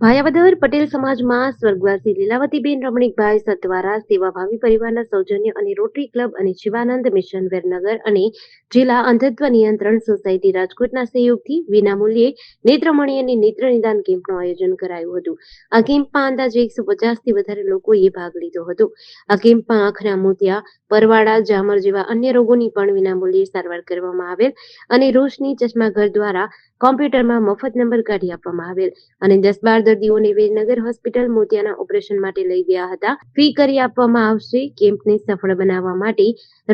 ભાયાવદર પટેલ સમાજમાં સ્વર્ગવાસી લીલાવતીબેન રમણીકભાઈ સતવારા, સેવાભાવી પરિવારના સૌજન્ય અને રોટરી ક્લબ અને શિવાનંદ મિશન વેરનગર અને જિલ્લા અંધત્વ નિયંત્રણ સોસાયટી રાજકોટના સહયોગથી વિનામૂલ્યે નેત્રમણી અને નેત્ર નિદાન કેમ્પનું આયોજન કરાયું હતું. આ કેમ્પમાં અંદાજે એકસો પચાસથી વધારે લોકોએ ભાગ લીધો હતો. આ કેમ્પમાં આંખના મોતિયા, પરવાળા, જામર જેવા અન્ય રોગોની પણ વિનામૂલ્યે સારવાર કરવામાં આવેલ અને રોશની ચશ્માઘર દ્વારા કોમ્પ્યુટરમાં મફત નંબર કાઢી આપવામાં આવેલ અને દસ બાર દર્દીઓને વેરનગર હોસ્પિટલ મોતિયાના ઓપરેશન માટે લઈ ગયા હતા. ફી કરી આપવામાં આવશે કેમ્પને સફળ બનાવવા માટે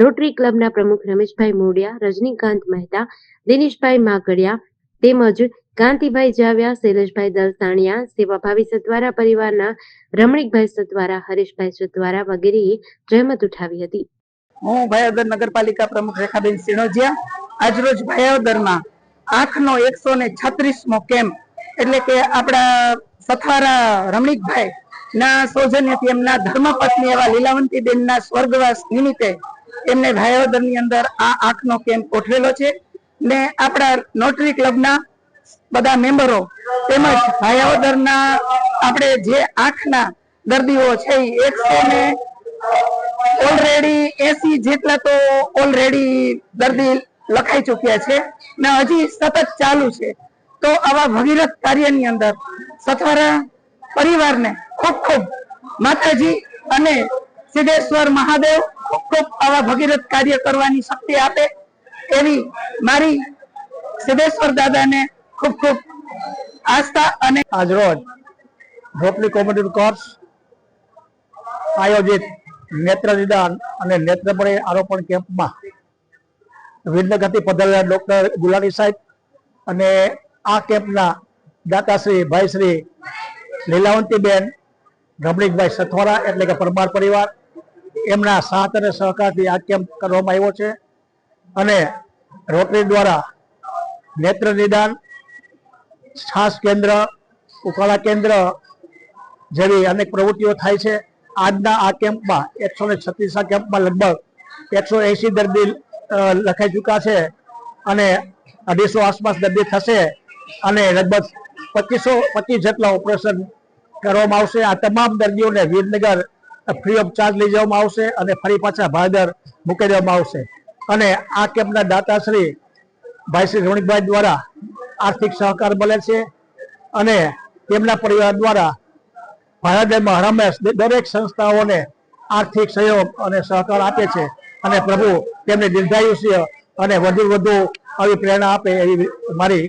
રોટરી ક્લબના પ્રમુખ રમેશભાઈ મોડિયા રજનીકાંત મહેતા, દિનેશભાઈ માકડિયા તેમજ કાંતિભાઈ જાવ્યા, શૈલેષભાઈ દલસાણિયા, સેવાભાવી સતવારા પરિવારના રમણીકભાઈ સતવારા, હરેશભાઈ સતવારા વગેરેએ જહેમત ઉઠાવી હતી. હું ભાયાવદર નગરપાલિકા પ્રમુખ રેખાબેન સિણોજિયા આજરોજ ભાયાવદરમાં આંખનો એકસો ને છત્રીસમો કેમ્પ એટલે કે આપણા સથારા રમણીકભાઈ ના સૌજન્યથી એમના ધર્મપત્ની એવા લીલાવંતીબેન ના સ્વર્ગવાસ નિમિત્તે એમને ભાયાવદરની અંદર આ આંખનો કેમ્પ ગોઠવેલો છે ને આપણા નોટરી ક્લબના બધા મેમ્બરો તેમજ ભાયાવદરના આપણે જે આંખના દર્દીઓ છે એકસો ને ઓલરેડી એસી જેટલા તો ઓલરેડી દર્દી લખાઈ ચુક્યા છે ને હજી સતત ચાલુ છે. તો આવા ભગીરથ કાર્યની અંદર સથવારા પરિવારને ખૂબ ખૂબ માતાજી અને સિદ્ધેશ્વર મહાદેવ ખૂબ ખૂબ આવા ભગીરથ કાર્ય કરવાની શક્તિ આપે એવી મારી સિદ્ધેશ્વર દાદાને ખૂબ ખૂબ આસ્થા અને આજરોજ રોટરી કોમ્યુનિટી કોર્સ આયોજિત નેત્ર નિદાન અને નેત્રપણે આરોપણ કેમ્પમાં વિનગતિ પધારેલા ડોક્ટર ગુલાની સાહેબ અને આ કેમ્પના દાતાશ્રી ભાઈશ્રી લીલાવંતીબેન, રમણીકભાઈ સથવારા એટલે કે પરમાર પરિવાર, એમના સાથ અને સહકારથી આ કેમ્પ કરવામાં આવ્યો છે. અને રોટરી દ્વારા નેત્ર નિદાન, છાસ કેન્દ્ર, ઉકાળા કેન્દ્ર જેવી અનેક પ્રવૃત્તિઓ થાય છે. આજના આ કેમ્પમાં એકસો ને છત્રીસ કેમ્પમાં લગભગ એકસો એસી દર્દી લખાઈ ચૂક્યા છે અને અઢીસો આસપાસ દર્દી થશે અને લગભગ પચીસો, પચીસ જેટલા ઓપરેશન કરવામાં આવશે. આ તમામ દર્દીઓને વિરનગર ફ્રી ઓફ ચાર્જ લઈ જવામાં આવશે અને ફરી પાછા ભાદર મૂકી દેવામાં આવશે. અને આ કેમ્પના દાતાશ્રી ભાઈ શ્રી રમણીકભાઈ દ્વારા આર્થિક સહકાર મળે છે અને તેમના પરિવાર દ્વારા ભારતમાં હરમેશ દરેક સંસ્થાઓને આર્થિક સહયોગ અને સહકાર આપે છે. અને પ્રભુ તેમને દીર્ઘાયુષ્ય અને વધુ વધુ આવી પ્રેરણા આપે એવી મારી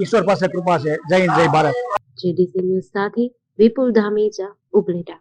ઈશ્વર પાસે કૃપા છે. જય હિન્દ, જય ભારત. જેડીસી ન્યૂઝ સાથે વિપુલ ધામેજા ઉપલેટા.